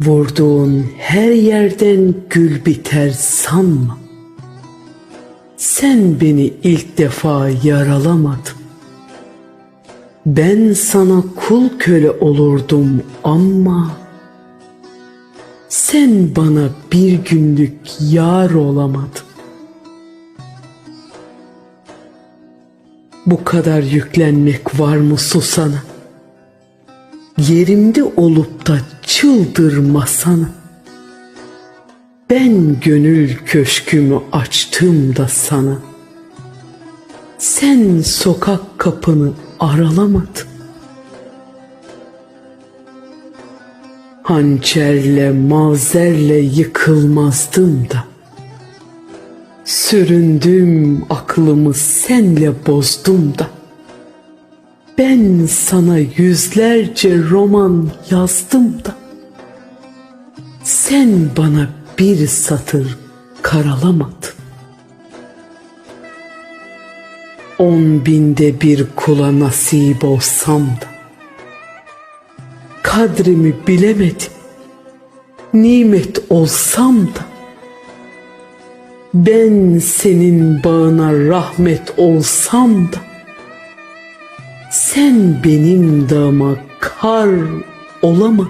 Vurduğun her yerden gül biter sanma. Sen beni ilk defa yaralamadın. Ben sana kul köle olurdum ama sen bana bir günlük yar olamadın. Bu kadar yüklenmek var mı susana? Yerimde olup da çıldırmasana. Ben gönül köşkümü açtım da sana. Sen sokak kapını aralamadın. Hançerle, mavzerle yıkılmazdım da. Süründüm aklımı senle bozdum da. Ben sana yüzlerce roman yazdım da. Sen bana bir satır karalamadın. On binde bir kula nasip olsam da. Kadrimi bilemedim. Nimet olsam da. Ben senin bağına rahmet olsam da. Sen benim dağıma kar olamadın.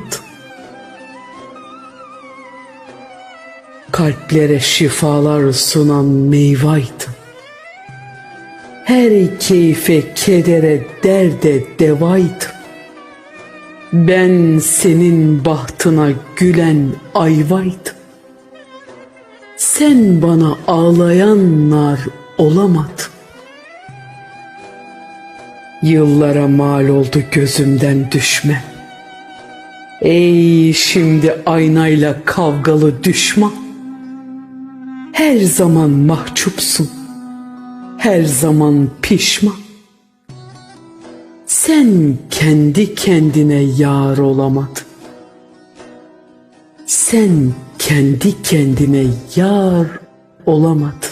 Kalplere şifalar sunan meyvaydın. Her keyfe, kedere, derde devaydın. Ben senin bahtına gülen ayvaydım. Sen bana ağlayan nar olamadın. Yıllara mal oldu gözümden düşme. Ey şimdi aynayla kavgalı düşman. Her zaman mahcupsun. Her zaman pişman. Sen kendi kendine yar olamadın. Sen kendi kendine yar olamadın.